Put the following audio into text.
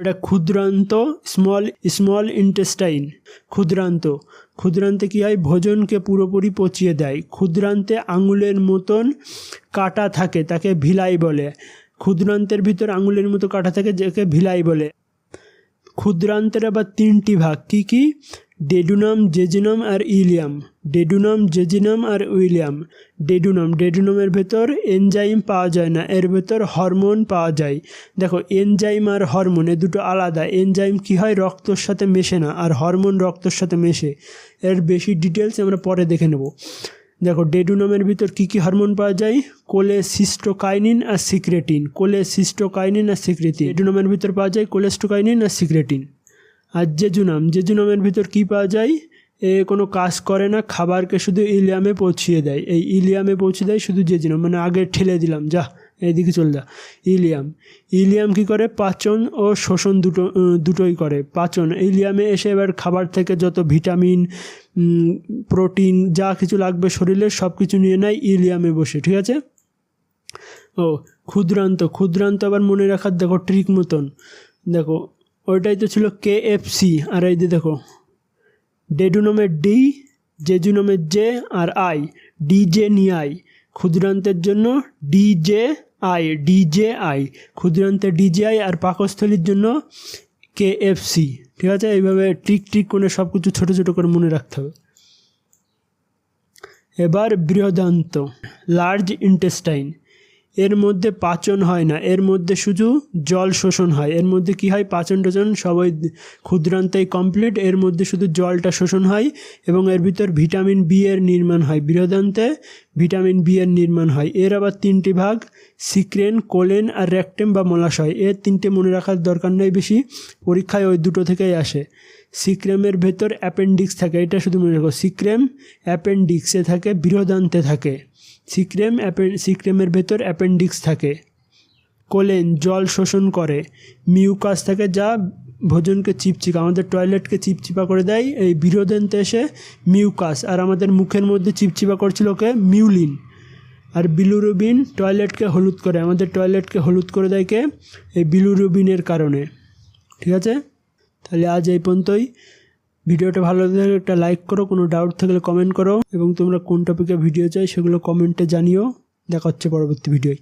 এটা ক্ষুদ্রান্ত small small intestine ক্ষুদ্রান্ত। ক্ষুদ্রান্তে কী হয়? ভোজনকে পুরোপুরি পচিয়ে দেয়। ক্ষুদ্রান্তে আঙুলের মতন কাটা থাকে, তাকে ভিলাই বলে। ক্ষুদ্রান্তের ভিতর আঙুলের মতো কাটা থাকে, যাকে ভিলাই বলে। ক্ষুদ্রান্তের আবার তিনটি ভাগ। কি কি? ডেডুনাম জেজিনাম আর ইলিয়াম। ডেডুনাম জেজিনাম আর উইলিয়াম। ডেডুনাম ডেডুনামের ভেতর এনজাইম পাওয়া যায় না, এর ভেতর হরমোন পাওয়া যায়। দেখো, এনজাইম আর হরমোন এ দুটো আলাদা। এনজাইম কি হয়? রক্তর সাথে মেশে না, আর হরমোন রক্তর সাথে মেশে। এর বেশি ডিটেলস আমরা পরে দেখে নেব। দেখো ডেডুনামের ভিতর কী কী হরমোন পাওয়া যায়? কোলে সিস্টোকাইনিন আর সিক্রেটিন। কোলে সিস্টোকাইনিন আর সিক্রেটিন। ডেডুনামের ভিতর পাওয়া যায় কোলেস্টোকাইনিন আর সিক্রেটিন। আর জেজুনাম, জেজুনামের ভিতর কী পাওয়া যায়? এ কোনো কাজ করে না, খাবারকে শুধু ইলিয়ামে পৌঁছিয়ে দেয়। এই ইলিয়ামে পৌঁছে দেয় শুধু জেজুনাম মানে আগে ঠেলে দিলাম, যা, এইদিকে চল যা। ইলিয়াম ইলিয়াম কি করে? পাচন ও শোষণ দুটো দুটোই করে। পাচন, ইলিয়ামে এসে এবার খাবার থেকে যত ভিটামিন প্রোটিন, যা কিছু লাগবে শরীরে সব কিছু নিয়ে নেয়, ইলিয়ামে বসে, ঠিক আছে? ও, ক্ষুদ্রান্ত ক্ষুদ্রান্ত আবার মনে রাখার, দেখো ট্রিক মতন। দেখো ওইটাই তো ছিল কে এফ সি আর এই যে দেখো ডেডু ডেডুনমের ডি জেজুনমের J R I D J নিয়ে আই ক্ষুদ্রান্তের জন্য D J I D J I ক্ষুদ্রান্তের D J I আর পাকস্থলীর জন্য কে এফ সি ঠিক আছে? এইভাবে ট্রিক ট্রিক করে সব কিছু ছোটো ছোটো করে মনে রাখতে হবে। এবার বৃহদান্ত লার্জ ইন্টেস্টাইন এর মধ্যে পাচন হয় না। এর মধ্যে শুধু জল শোষণ হয়। এর মধ্যে কি হয়? পাচন টোচন সবাই ক্ষুদ্রান্তেই কমপ্লিট এর মধ্যে শুধু জলটা শোষণ হয় এবং এর ভিতর ভিটামিন বি এর নির্মাণ হয়। বৃহদান্তে ভিটামিন বি এর নির্মাণ হয়। এর আবার তিনটি ভাগ, সিক্রেন, কোলেন আর র্যাকটেম বা মলাশয়। এর তিনটে মনে রাখার দরকার নেই বেশি। পরীক্ষায় ওই দুটো থেকেই আসে। সিক্রেমের ভেতর অ্যাপেন্ডিক্স থাকে। এটা শুধু মনে রাখো। সিক্রেম অ্যাপেন্ডিক্সে থাকে, বৃহদান্তে থাকে। সিক্রেম সিক্রেমের ভেতর অ্যাপেন্ডিক্স থাকে। কোলেন জল শোষণ করে। মিউকাস থাকে যা ভোজনকে চিপচিপা আমাদের টয়লেটকে চিপচিপা করে দেয়। এই বৃহদান্তে এসে মিউকাস। আর আমাদের মুখের মধ্যে চিপচিপা করছিল ওকে মিউলিন। আর বিলুরুবিন টয়লেটকে হলুদ করে। আমাদের টয়লেটকে হলুদ করে দেয় কে? এই বিলুরুবিনের কারণে। ঠিক আছে? তাহলে আজ এই পর্যন্তই। ভিডিওটা ভালো লাগলে একটা লাইক করো, কোনো ডাউট থাকলে কমেন্ট করো, এবং তোমরা কোন টপিকে ভিডিও চাই সেগুলো কমেন্টে জানিও। দেখা হচ্ছে পরবর্তী ভিডিওয়